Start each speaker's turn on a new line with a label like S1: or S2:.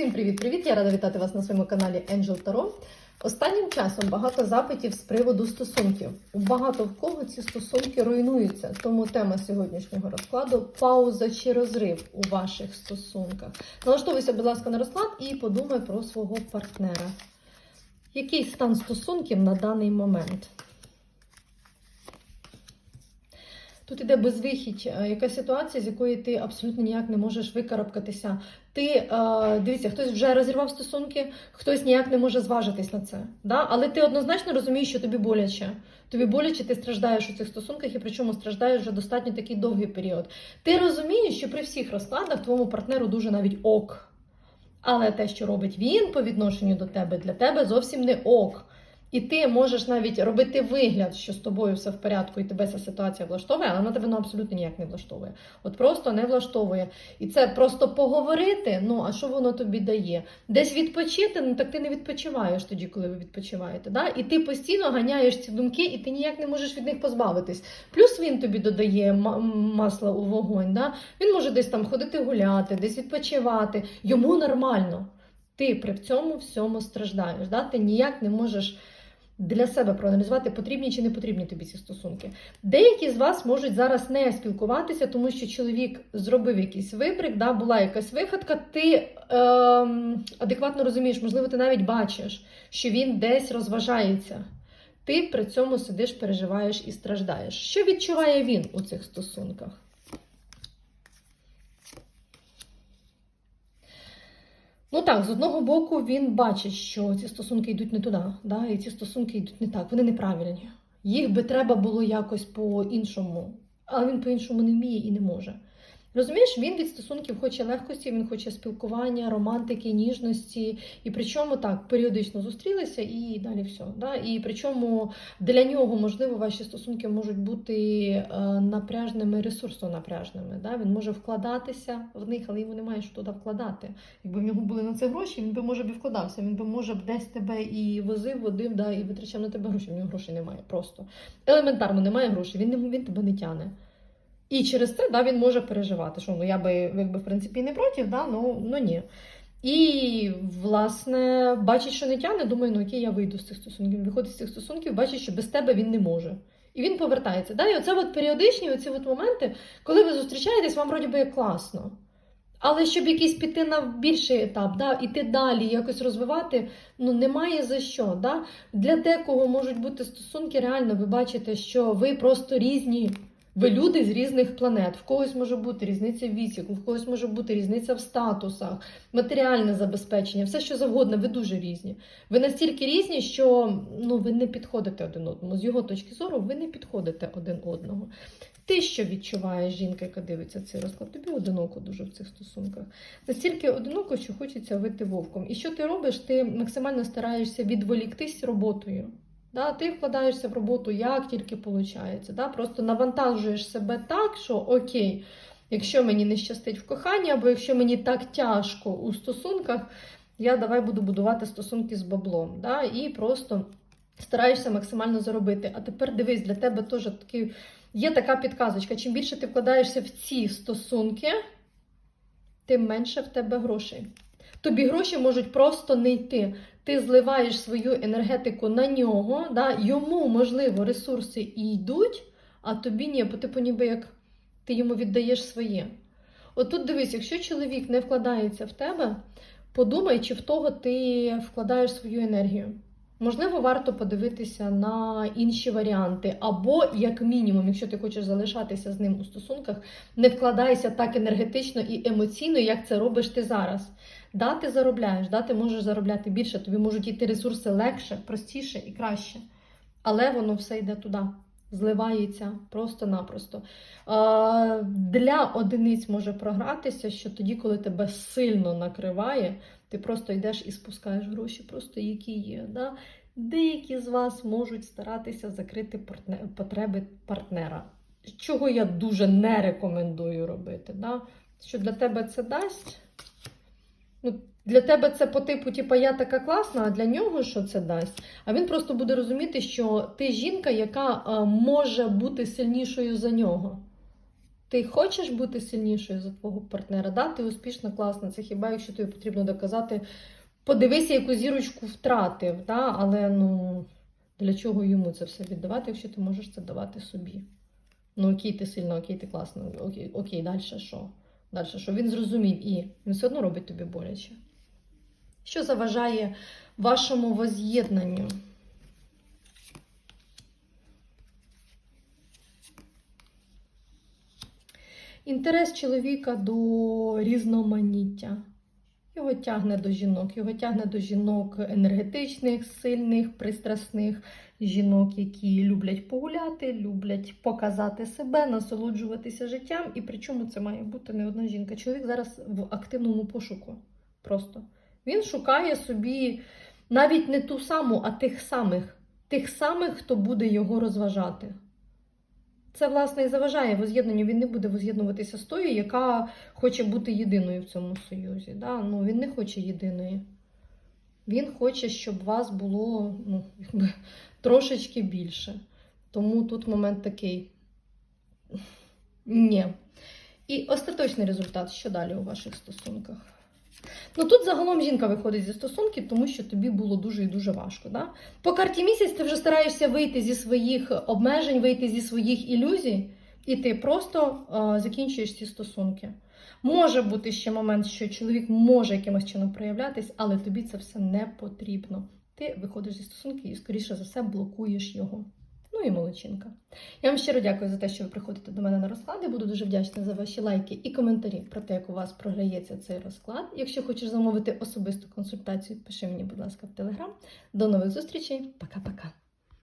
S1: Всім привіт-привіт! Я рада вітати вас на своєму каналі Angel Tarot. Останнім часом багато запитів з приводу стосунків. Багато в кого ці стосунки руйнуються. Тому тема сьогоднішнього розкладу пауза чи розрив у ваших стосунках. Налаштовуйся, будь ласка, на розклад і подумай про свого партнера. Який стан стосунків на даний момент? Тут іде безвихідь, е, якась ситуація, з якої ти абсолютно ніяк не можеш викарабкатися. Ти е, дивіться, хтось вже розірвав стосунки, хтось ніяк не може зважитись на це. Да? Але ти однозначно розумієш, що тобі боляче. Тобі боляче, ти страждаєш у цих стосунках, і причому страждаєш вже достатньо такий довгий період. Ти розумієш, що при всіх розкладах твоєму партнеру дуже навіть ок. Але те, що робить він по відношенню до тебе, для тебе зовсім не ок. І ти можеш навіть робити вигляд, що з тобою все в порядку, і тебе ця ситуація влаштовує, але вона тебе ну, абсолютно ніяк не влаштовує. От просто не влаштовує. І це просто поговорити. Ну а що воно тобі дає? Десь відпочити, ну так ти не відпочиваєш тоді, коли ви відпочиваєте. Да? І ти постійно ганяєш ці думки, і ти ніяк не можеш від них позбавитись. Плюс він тобі додає ма- масла у вогонь. Да? Він може десь там ходити гуляти, десь відпочивати. Йому нормально. Ти при цьому всьому страждаєш. Да? Ти ніяк не можеш для себе проаналізувати, потрібні чи не потрібні тобі ці стосунки. Деякі з вас можуть зараз не спілкуватися, тому що чоловік зробив якийсь вибрик, да, була якась виходка. Ти ем, адекватно розумієш, можливо, ти навіть бачиш, що він десь розважається. Ти при цьому сидиш, переживаєш і страждаєш. Що відчуває він у цих стосунках? Ну так, з одного боку, він бачить, що ці стосунки йдуть не туди, да? і ці стосунки йдуть не так, вони неправильні. Їх би треба було якось по-іншому, але він по-іншому не вміє і не може. Розумієш, він від стосунків хоче легкості, він хоче спілкування, романтики, ніжності. І причому так, періодично зустрілися і далі все. Да? І причому для нього, можливо, ваші стосунки можуть бути е, напряжними, ресурсно напряжними. Да? Він може вкладатися в них, але йому немає що туди вкладати. Якби в нього були на це гроші, він би може б і вкладався. Він би може б десь тебе і возив, водив, да, і витрачав на тебе гроші. В нього грошей немає просто. Елементарно немає грошей, він, він тебе не тяне. І через це да, він може переживати, що ну я би якби в принципі не проти, да, ну, ну ні. І, власне, бачить, що не тягне, думає, ну окей, я вийду з цих стосунків. Виходить з цих стосунків, бачить, що без тебе він не може. І він повертається. Да? І оце от періодичні оці от моменти, коли ви зустрічаєтесь, вам вроді би класно. Але щоб якийсь піти на більший етап, да, іти далі, якось розвивати, ну немає за що. Да? Для декого можуть бути стосунки, реально ви бачите, що ви просто різні. Ви люди з різних планет. В когось може бути різниця в віці, в когось може бути різниця в статусах, матеріальне забезпечення, все що завгодно, ви дуже різні. Ви настільки різні, що ну, ви не підходите один одному. З його точки зору, ви не підходите один одного. Ти що відчуває жінка, яка дивиться цей розклад? Тобі одиноко дуже в цих стосунках. Настільки одиноко, що хочеться вити вовком. І що ти робиш? Ти максимально стараєшся відволіктись роботою. Да, ти вкладаєшся в роботу як тільки виходить. Да? Просто навантажуєш себе так, що окей, якщо мені не щастить в коханні, або якщо мені так тяжко у стосунках, я давай буду будувати стосунки з баблом. Да? І просто стараєшся максимально заробити. А тепер дивись, для тебе теж такий, є така підказочка. Чим більше ти вкладаєшся в ці стосунки, тим менше в тебе грошей. Тобі гроші можуть просто не йти. Ти зливаєш свою енергетику на нього, да? йому, можливо, ресурси і йдуть, а тобі ні, бо типу ніби як ти йому віддаєш своє. От тут дивись, якщо чоловік не вкладається в тебе, подумай, чи в того ти вкладаєш свою енергію. Можливо, варто подивитися на інші варіанти, або, як мінімум, якщо ти хочеш залишатися з ним у стосунках, не вкладайся так енергетично і емоційно, як це робиш ти зараз. Да, ти заробляєш, да, ти можеш заробляти більше, тобі можуть йти ресурси легше, простіше і краще. Але воно все йде туди, зливається просто-напросто. Для одиниць може програтися, що тоді, коли тебе сильно накриває, ти просто йдеш і спускаєш гроші, просто які є. Да? Деякі з вас можуть старатися закрити потреби партнера, чого я дуже не рекомендую робити. Да? Що для тебе це дасть? Ну, для тебе це по типу, типу, я така класна, а для нього що це дасть? А він просто буде розуміти, що ти жінка, яка е, може бути сильнішою за нього. Ти хочеш бути сильнішою за твого партнера? Да, ти успішна, класна. Це хіба якщо тобі потрібно доказати, подивися, яку зірочку втратив, да? але ну для чого йому це все віддавати, якщо ти можеш це давати собі? Ну окей, ти сильна, окей, ти класна, окей, окей, далі що? Далі що? Він зрозумів і він все одно робить тобі боляче. Що заважає вашому воз'єднанню? Інтерес чоловіка до різноманіття. Його тягне до жінок, його тягне до жінок енергетичних, сильних, пристрасних, жінок, які люблять погуляти, люблять показати себе, насолоджуватися життям. І причому це має бути не одна жінка. Чоловік зараз в активному пошуку. Просто він шукає собі навіть не ту саму, а тих самих, тих самих, хто буде його розважати. Це, власне, і заважає воз'єднанню. Він не буде воз'єднуватися з тою, яка хоче бути єдиною в цьому союзі. Да? Ну, він не хоче єдиної. Він хоче, щоб вас було ну, якби, трошечки більше. Тому тут момент такий. Ні. І остаточний результат, що далі у ваших стосунках? Ну тут загалом жінка виходить зі стосунків, тому що тобі було дуже і дуже важко. Да? По карті місяць ти вже стараєшся вийти зі своїх обмежень, вийти зі своїх ілюзій, і ти просто е, закінчуєш ці стосунки. Може бути ще момент, що чоловік може якимось чином проявлятись, але тобі це все не потрібно. Ти виходиш зі стосунки і, скоріше за все, блокуєш його. Ну і молодчинка. Я вам щиро дякую за те, що ви приходите до мене на розклади. Буду дуже вдячна за ваші лайки і коментарі про те, як у вас програється цей розклад. Якщо хочеш замовити особисту консультацію, пиши мені, будь ласка, в телеграм. До нових зустрічей. Пока-пока.